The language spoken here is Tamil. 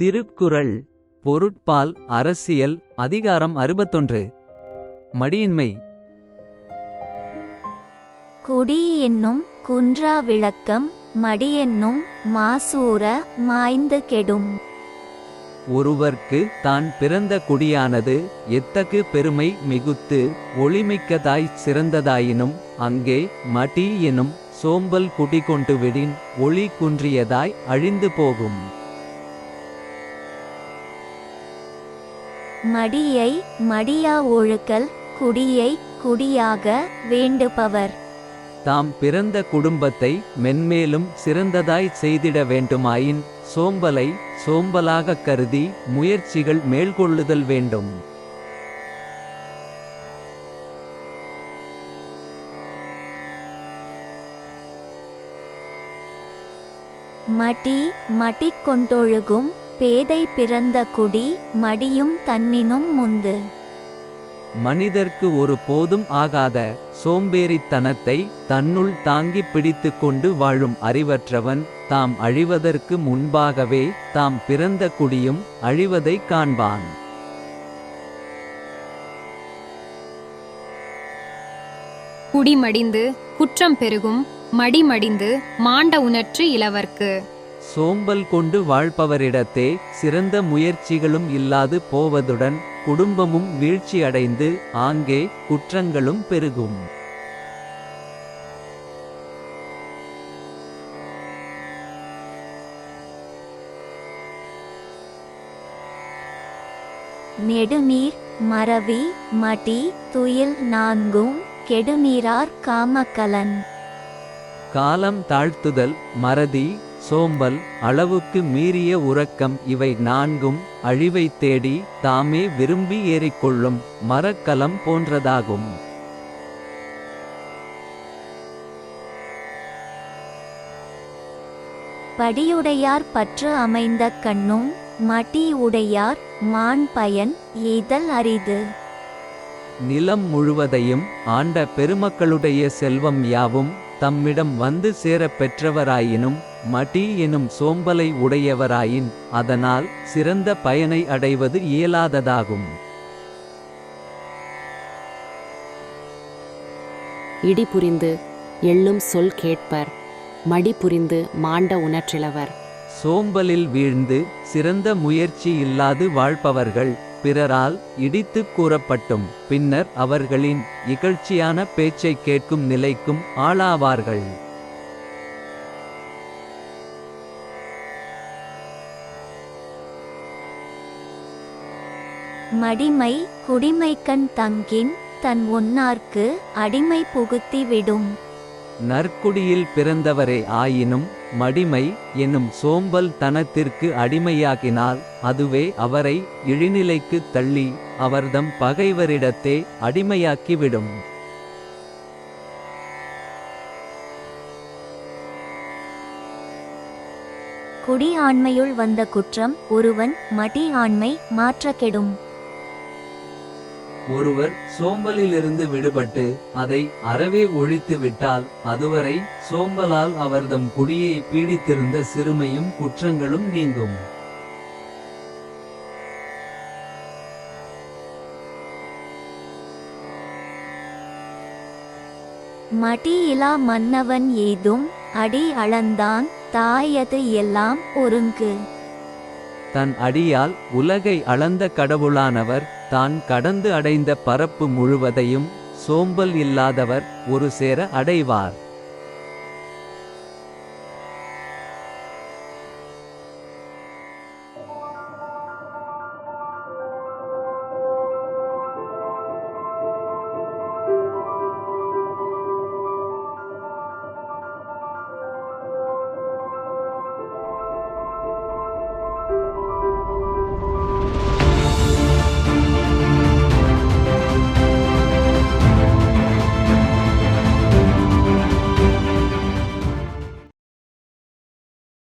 திருக்குறள் பொருட்பால் அரசியல் அதிகாரம் அறுபத்தொன்று. மடியின்மை. குடி என்னும் குன்றா விளக்கம் மடியென்னும் மாசூர மாய்ந்து கெடும். ஒருவர்க்கு தான் பிறந்த குடியானது எத்தகு பெருமை மிகுத்து ஒளிமிக்கதாய் சிறந்ததாயினும் அங்கே மடி எனும் சோம்பல் குடிகொண்டு விடின் ஒளி குன்றியதாய் அழிந்து போகும். மடியை மடியா ஒழுக்கல் குடியை குடியாக வேண்டுபவர். தாம் பிறந்த குடும்பத்தை மென்மேலும் சிறந்ததாய் செய்திட வேண்டுமாயின் சோம்பலை சோம்பலாகக் கருதி முயற்சிகள் மேற்கொள்ளுதல் வேண்டும். மடி மடிக்கொண்டொழுகும் பேதை பிறந்த குடி மடியும் தன்னினும் முந்து. மனிதர்க்கு ஒரு போதும் ஆகாத சோம்பேறித்தனத்தை தன்னுள் தாங்கிப் பிடித்துக் கொண்டு வாழும் அறிவற்றவன் தாம் அழிவதற்கு முன்பாகவே தாம் பிறந்த குடியும் அழிவதைக் காண்பான். குடிமடிந்து குற்றம் பெருகும் மடிமடிந்து மாண்ட உணர்ச்சி இளவர்க்கு. சோம்பல் கொண்டு வாழ்பவரிடத்தே சிறந்த முயற்சிகளும் இல்லாது போவதுடன் குடும்பமும் வீழ்ச்சியடைந்து ஆங்கே குற்றங்களும் பெருகும். நெடுநீர் மறவி மடி துயில் நான்கும் கெடுநீரார் காமக்கலன். காலம் தாழ்த்துதல் மறதி சோம்பல் அளவுக்கு மீறிய உறக்கம் இவை நான்கும் அழிவைத் தேடி தாமே விரும்பி ஏறிக்கொள்ளும் மரக்கலம் போன்றதாகும். படியுடையார் பற்று அமைந்த கண்ணும் மடி உடையார் மான் பயன் எய்தல் அரிது. நிலம் முழுவதையும் ஆண்ட பெருமக்களுடைய செல்வம் யாவும் தம்மிடம் வந்து சேரப் பெற்றவராயினும் மடி எனும் சோம்பலை உடையவராயின் அதனால் சிறந்த பயனை அடைவது இயலாததாகும். இடி புரிந்து எள்ளும் சொல் கேட்பர் மடி புரிந்து மாண்ட உணர்ச்சிலவர் சோம்பலில் வீழ்ந்து சிறந்த முயற்சி இல்லாது வாழ்பவர்கள் பிறரால் இடித்துக் கூறப்பட்டும் பின்னர் அவர்களின் இகழ்ச்சியான பேச்சைக் கேட்கும் நிலைக்கும் ஆளாவார்கள். மடிமை குடிமைக்கண் தங்கின் தன் ஒன்னார்க்கு அடிமை புகுத்தி விடும் நற்குடியில் பிறந்தவரே ஆயினும் மடிமை என்னும் சோம்பல் தனத்திற்கு அடிமையாகினால் அதுவே அவரை இழிநிலைக்குத் தள்ளி அவர்தம் பகைவரிடத்தே அடிமையாக்கிவிடும். குடி ஆண்மையுள் வந்த குற்றம் ஒருவன் மடி ஆண்மை மாற்ற கெடும் ஒருவர் சோம்பலிலிருந்து விடுபட்டு அதை அறவே ஒழித்து விட்டால் அதுவரை சோம்பலால் அவர்தம் குடியை பீடித்திருந்த சிறுமையும் குற்றங்களும் நீங்கும். மடியிலா மன்னவன் ஏதும் அடி அளந்தான் தாயது எல்லாம் ஒருங்கு. தன் அடியால் உலகை அளந்த கடவுளானவர் தான் கடந்து அடைந்த பரப்பு முழுவதையும் சோம்பல் இல்லாதவர் ஒரு சேர அடைவார்.